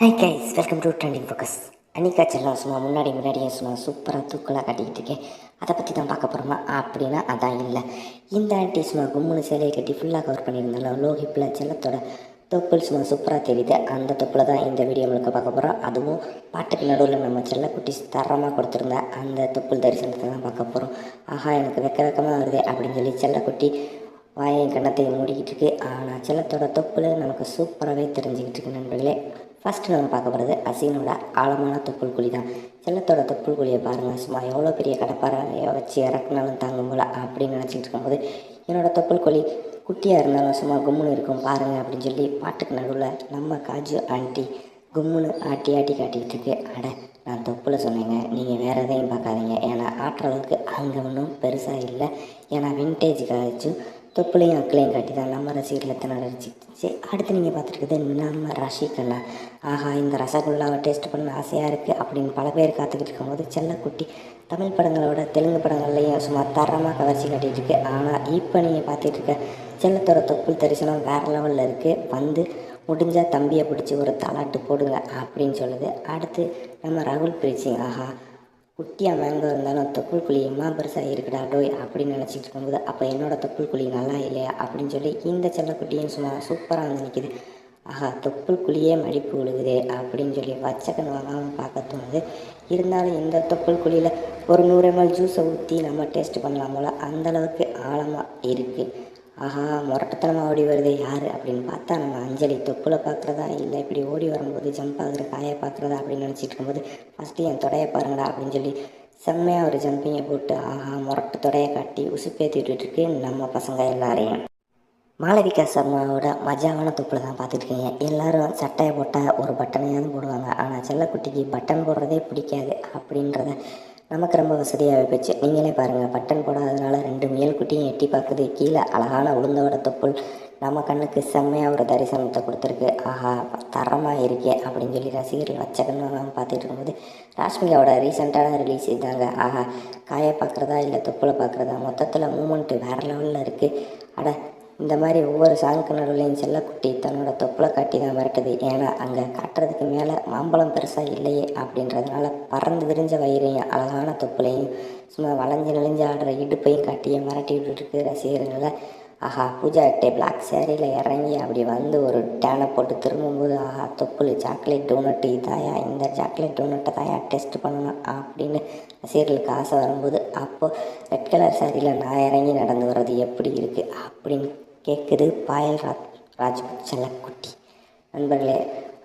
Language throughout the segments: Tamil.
Hi guys welcome to trending focus அன்னிக்கா செல்லம் சும்மா முன்னாடி முன்னாடியே சும்மா சூப்பராக தூக்கலாக கட்டிக்கிட்டு இருக்கேன். அதை பற்றி தான் பார்க்க போகிறோமா அப்படின்னா அதான் இல்லை. இந்த ஆண்டி சும்மா கும்முனு சேலையை கட்டி ஃபுல்லாக கவர் பண்ணியிருந்தாலும் லோ ஹிப்பில் செல்லத்தோட தொப்புள் சும்மா சூப்பராக தெரியுது. அந்த தொப்புல தான் இந்த வீடியோ முழுக்க பார்க்க போகிறோம் அதுவும் பாட்டுக்கு நடுவில் நம்ம செல்லக்குட்டி தரமாக கொடுத்துருந்த அந்த தொப்புள் தரிசனத்தை தான் பார்க்க போகிறோம் ஆஹா எனக்கு வெக்க வெக்கமாக வருது அப்படின்னு சொல்லி செல்லக்குட்டி வாயையும் கண்ணத்தையும் மூடிக்கிட்டு இருக்கு. ஆனால் செல்லத்தோட தொப்புள் நமக்கு சூப்பராகவே தெரிஞ்சுக்கிட்டு இருக்கு நண்பர்களே. ஃபஸ்ட்டு நம்ம பார்க்க போகிறது அசீனோட ஆழமான தொப்புள் குழி தான் செல்லத்தோட தொப்புள் குழியை பாருங்கள் சும்மா எவ்வளோ பெரிய கடப்பாறையை வச்சு இறக்குனாலும் தாங்க போல அப்படின்னு நினச்சிட்டு இருக்கும்போது என்னோடய தொப்புள் குழி குட்டியாக இருந்தாலும் சும்மா கும்முன்னு இருக்கும். பாருங்கள் அப்படின்னு சொல்லி பாட்டுக்கு நடுவில் நம்ம காஜு ஆண்டி கும்முன்னு ஆட்டி ஆட்டி காட்டிக்கிட்டு இருக்கு. அட நான் தொப்புல சொன்னேங்க. நீங்கள் வேறு எதையும் பார்க்காதீங்க. ஏன்னா ஆட்டுற அளவுக்கு அங்கே ஒன்றும் பெருசாக இல்லை. ஏன்னா வின்டேஜ் காய்ச்சும் தொப்புளையும் அக்களையும் காட்டி தான் நம்ம ரசிகர்களை நடிச்சிச்சு அடுத்து நீங்கள் பார்த்துருக்குது நம்ம ரசிகண்ணா ஆஹா இந்த ரசகுல்லாவை டேஸ்ட் பண்ண ஆசையாக இருக்குது அப்படின்னு பல பேர் காத்துக்கிட்டு இருக்கும்போது செல்லக்குட்டி தமிழ் படங்களோட தெலுங்கு படங்கள்லையும் சும்மா தரமாக கவர்ச்சி காட்டிகிட்டு இருக்கு. ஆனால் இப்போ நீங்கள் பார்த்துட்டு இருக்க செல்லத்தோட தொப்புள் தரிசனம் வேறு லெவலில் இருக்குது வந்து முடிஞ்சால் தம்பியை பிடிச்சி ஒரு தலாட்டு போடுங்க அப்படின்னு சொல்லுது. அடுத்து நம்ம ராகுல் பிரீத் சிங். ஆஹா குட்டியாக மேங்கோ இருந்தாலும் தொப்புள் குழி எம்மா பெருசாக இருக்குடா டோய் அப்படின்னு நினச்சிட்டு இருக்கும்போது அப்போ என்னோட தொப்புள் குழி நல்லா இல்லையா அப்படின்னு சொல்லி இந்த செல்லக்குட்டியும் சும்மா சூப்பராக வந்து நிற்கிது ஆஹா தொப்புள் குழியே மடிப்பு விழுகுதே அப்படின்னு சொல்லி வச்சக்கன் வாங்காமல் பார்க்க தோணுது இருந்தாலும் இந்த தொப்புள் குழியில் ஒரு நூறு எம்எல் ஜூஸை ஊற்றி நம்ம டேஸ்ட் பண்ணலாம் போல் அந்தளவுக்கு ஆழமாக இருக்குது ஆஹா முரட்டத்தனமாக ஓடி வருது யார்? அப்படின்னு பார்த்தா நம்ம அஞ்சலி தொப்புல பார்க்குறதா? இல்லை இப்படி ஓடி வரும்போது ஜம்ப் ஆகுற காயை பார்க்குறதா? அப்படின்னு நினச்சிட்டு இருக்கும்போது ஃபஸ்ட்டு என் தொடையை பாருங்கடா அப்படின்னு சொல்லி செம்மையாக ஒரு ஜம்பிங்கை போட்டு ஆஹா முரட்டு தொடையை காட்டி உசுப்பேற்றி விட்டுட்டுருக்கு நம்ம பசங்க எல்லாரையும். மாளவிகா சர்மாவோட மஜாவான தொப்பில் தான் பார்த்துட்ருக்கீங்க எல்லோரும் சட்டையை போட்டால் ஒரு பட்டனையாவது போடுவாங்க. ஆனால் செல்லக்குட்டிக்கு பட்டன் போடுறதே பிடிக்காது அப்படின்றத நமக்கு ரொம்ப வசதியாக போச்சு. நீங்களே பாருங்கள் பட்டன் போடாததுனால ரெண்டு முயல் குட்டியும் எட்டி பார்க்குது. கீழே அழகான உளுந்தோட தொப்புள் நம்ம கண்ணுக்கு செம்மையாக ஒரு தரிசனத்தை கொடுத்துருக்கு. ஆஹா தரமாக இருக்கே அப்படின்னு சொல்லி ரசிகர்கள் வச்ச கண்ணு பார்த்துட்டு இருக்கும்போது ராஷ்மிகாவோட ரீசெண்டான ரிலீஸ் இதாங்க. ஆஹா காயை பார்க்குறதா இல்லை தொப்புளை பார்க்குறதா? மொத்தத்தில் மூமெண்ட்டு வேறு லெவலில் இருக்குது அட இந்த மாதிரி ஒவ்வொரு சாங்குக்கு நடுவுலையும் செல்லக்குட்டி தன்னோட தொப்பில் காட்டி தான் மிரட்டுது. ஏன்னா அங்கே காட்டுறதுக்கு மேலே மாம்பழம் பெருசாக இல்லையே அப்படின்றதுனால பறந்து விரிஞ்ச வயிறையும் அழகான தொப்புலையும் சும்மா வளைஞ்சு நெளிஞ்சு ஆடுற இடுப்பையும் காட்டியே மிரட்டி விட்டுருக்கு ரசிகர்களை ஆஹா பூஜா அட்டை பிளாக் சேரீயில் இறங்கி அப்படி வந்து ஒரு டேனை போட்டு திரும்பும்போது ஆஹா தொப்புள் சாக்லேட் டோனட்டு இதாயா? இந்த சாக்லேட் டோனட்டை தாயா? டெஸ்ட் பண்ணணும் அப்படின்னு சீரியலுக்கு ஆசை வரும்போது அப்போது ரெட் கலர் சாரியில் நான் இறங்கி நடந்து வர்றது எப்படி இருக்குது அப்படின்னு கேட்குது பாயல் ராஜ் ராஜ்புத் செல்லக்குட்டி நண்பர்களே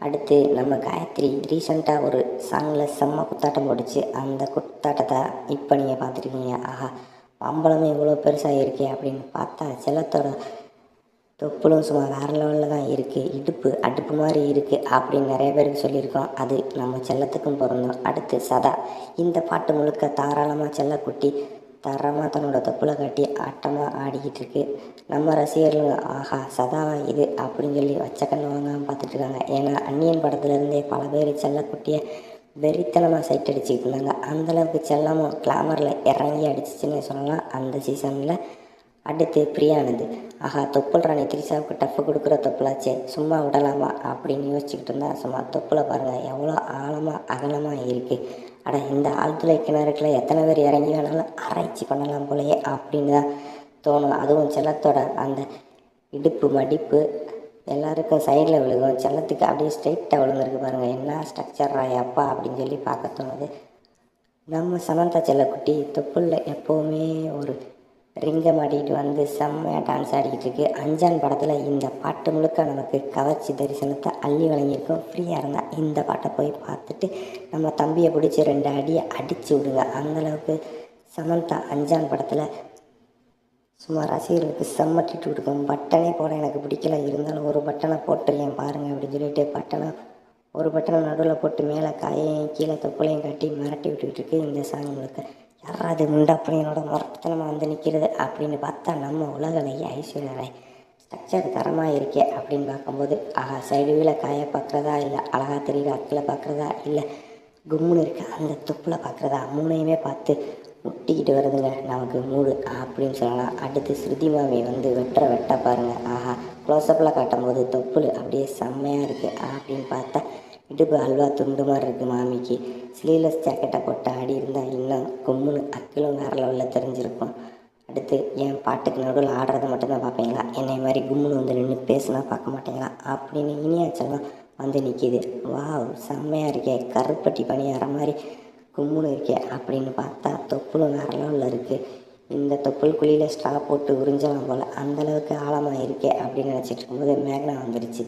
அடுத்து நம்ம காயத்ரி. ரீசெண்டாக ஒரு சாங்கில் செம்ம குத்தாட்டம் போட்டுச்சு. அந்த குத்தாட்டத்தை இப்போ நீங்கள் பார்த்துருக்கீங்க. ஆஹா பம்பளமே இவ்வளோ பெருசாக இருக்கே அப்படின்னு பார்த்தா செல்லத்தோட தொப்புளும் சும்மா வேறு லெவலில் தான் இருக்குது இடுப்பு அடுப்பு மாதிரி இருக்குது அப்படின்னு நிறைய பேருக்கு சொல்லியிருக்கோம். அது நம்ம செல்லத்துக்கும் பிறந்தோம் அடுத்து சதா. இந்த பாட்டு முழுக்க தாராளமாக செல்லக்குட்டி தரமாக தன்னோட தொப்புளை காட்டி ஆட்டமாக ஆடிக்கிட்டு இருக்கு. நம்ம ரசிகர்கள் ஆஹா சதாவா இது? அப்படின்னு சொல்லி வச்ச கண்ணு வாங்காமல் பார்த்துட்ருக்காங்க ஏன்னா அன்னியன் படத்துலேருந்தே பல பேர் செல்லக்குட்டியை வெறித்தனமாக சைட் அடிச்சுக்கிட்டு இருந்தாங்க. அந்தளவுக்கு செல்லமும் கிளாமரில் இறங்கி அடிச்சிச்சுன்னு சொல்லலாம். அந்த சீசனில் அடுத்து பிரியானது. ஆஹா தொப்புள் ராணி திரிசாவுக்கு டஃப்பு கொடுக்குற தொப்புளாச்சே சும்மா விடலாமா? அப்படின்னு யோசிச்சுக்கிட்டு இருந்தா சும்மா தொப்பில் பாருங்கள் எவ்வளோ ஆழமாக அகலமாக இருக்குது அட இந்த ஆழ்துளை கிணறுக்குள்ள எத்தனை பேர் இறங்கி வேணாலும் ஆராய்ச்சி பண்ணலாம் போலயே அப்படின்னு தான் தோணும். அதுவும் செல்லத்தோட அந்த இடுப்பு மடிப்பு எல்லாருக்கும் சைடில் விழுகும். செல்லத்துக்கு அப்படியே ஸ்ட்ரைட்டாக விழுந்துருக்கு பாருங்கள் என்ன ஸ்ட்ரக்சர் அப்பா அப்படின்னு சொல்லி பார்க்க தோணுது. நம்ம சமந்தா செல்லக்குட்டி தொப்புளில் எப்போவுமே ஒரு ரிங்கை மாட்டிகிட்டு வந்து செம்மையாக டான்ஸ் ஆடிக்கிட்டு இருக்கு அஞ்சான் படத்தில் இந்த பாட்டு முழுக்க நமக்கு கவர்ச்சி தரிசனத்தை அள்ளி வழங்கியிருக்கோம். ஃப்ரீயாக இருந்தால் இந்த பாட்டை போய் பார்த்துட்டு நம்ம தம்பியை பிடிச்சி ரெண்டு அடியை அடித்து விடுங்க. அந்தளவுக்கு சமந்தா அஞ்சான் படத்தில் சும்மா ரசிகர்களுக்கு செம்மட்டிட்டு கொடுக்கும். பட்டனே போட எனக்கு பிடிக்கல. இருந்தாலும் ஒரு பட்டனை போட்டுருக்கேன் பாருங்கள் அப்படின்னு சொல்லிட்டு பட்டனை ஒரு பட்டனை நடுவில் போட்டு மேலே காயையும் கீழே தொப்புளையும் கட்டி மிரட்டி விட்டுக்கிட்டு இருக்கு இந்த சாங் முழுக்க. யாராவது முண்டப்பனையனோட முரட்டத்தனமாக வந்து நிற்கிறது அப்படின்னு பார்த்தா நம்ம உலகலையே ஐஸ்வர்யா ராய் ஸ்ட்ரக்சர் தரமாக இருக்கே அப்படின்னு பார்க்கும்போது ஆஹா சைடு வீல காய பார்க்குறதா இல்லை அழகாக தெரியல அக்கில் பார்க்குறதா இல்லை கும்முன்னு இருக்க. அந்த தொப்பில் பார்க்குறதா மூணையுமே பார்த்து முட்டிக்கிட்டு வருதுங்க. நமக்கு மூடு அப்படின்னு சொல்லலாம். அடுத்து ஸ்ருதி மாமி வந்து வெட்டுற வெட்ட பாருங்கள் ஆஹா க்ளோஸ்அப்பில் காட்டும் போது தொப்புள் அப்படியே செம்மையாக இருக்குது அப்படின்னு பார்த்தா இடுப்பு அல்வா துண்டு மாதிரி இருக்குது மாமிக்கு. ஸ்லீவ்லெஸ் ஜாக்கெட்டை போட்டு ஆடி இருந்தால் இன்னும் கும்முன்னு அக்கிலும் வேறு லெவலில் தெரிஞ்சிருக்கும். அடுத்து என் பாட்டுக்கு நடுவில் ஆடுறத மட்டும்தான் பார்ப்பீங்களா? என்னை மாதிரி கும்முன்னு வந்து நின்று பேசுனா பார்க்க மாட்டீங்களா? அப்படின்னு இனியாச்செல்லாம் வந்து நிற்கிது வாவ் செம்மையாக இருக்கே கருப்பட்டி பணியார மாதிரி கும்முன்னு இருக்கே அப்படின்னு பார்த்தா தொப்புளும் வேறு லெவலில் இருக்குது இந்த தொப்புள் குழியில் ஸ்ட்ரா போட்டு உறிஞ்சலாம் போல் அந்தளவுக்கு ஆழமாக இருக்கே அப்படின்னு நினச்சிட்டு இருக்கும்போது மேகனா வந்துடுச்சு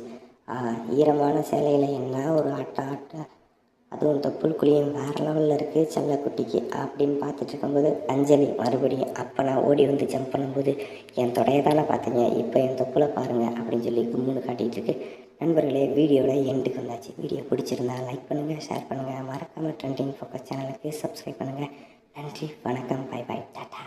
ஈரமான சேலையில் என்ன ஒரு ஆட்ட ஆட்ட. அதுவும் தொப்புள் குழியும் வேறு லெவலில் இருக்குது செல்லக்குட்டிக்கு அப்படின்னு பார்த்துட்டு இருக்கும்போது அஞ்சலி மறுபடியும் அப்போ நான் ஓடி வந்து ஜம்ப் பண்ணும்போது என் தொடையை தானே பார்த்தீங்க இப்போ என் தொப்புளை பாருங்கள் அப்படின்னு சொல்லி கும்முன்னு காட்டிகிட்டு இருக்கு. நண்பர்களே வீடியோட எண்டுக்கு வந்தாச்சு. வீடியோ பிடிச்சிருந்தா லைக் பண்ணுங்கள் ஷேர் பண்ணுங்கள் மறக்காமல் ட்ரெண்டிங் ஃபோக்கஸ் சேனலுக்கு சப்ஸ்கிரைப் பண்ணுங்கள் நன்றி வணக்கம் பை பை டாட்டா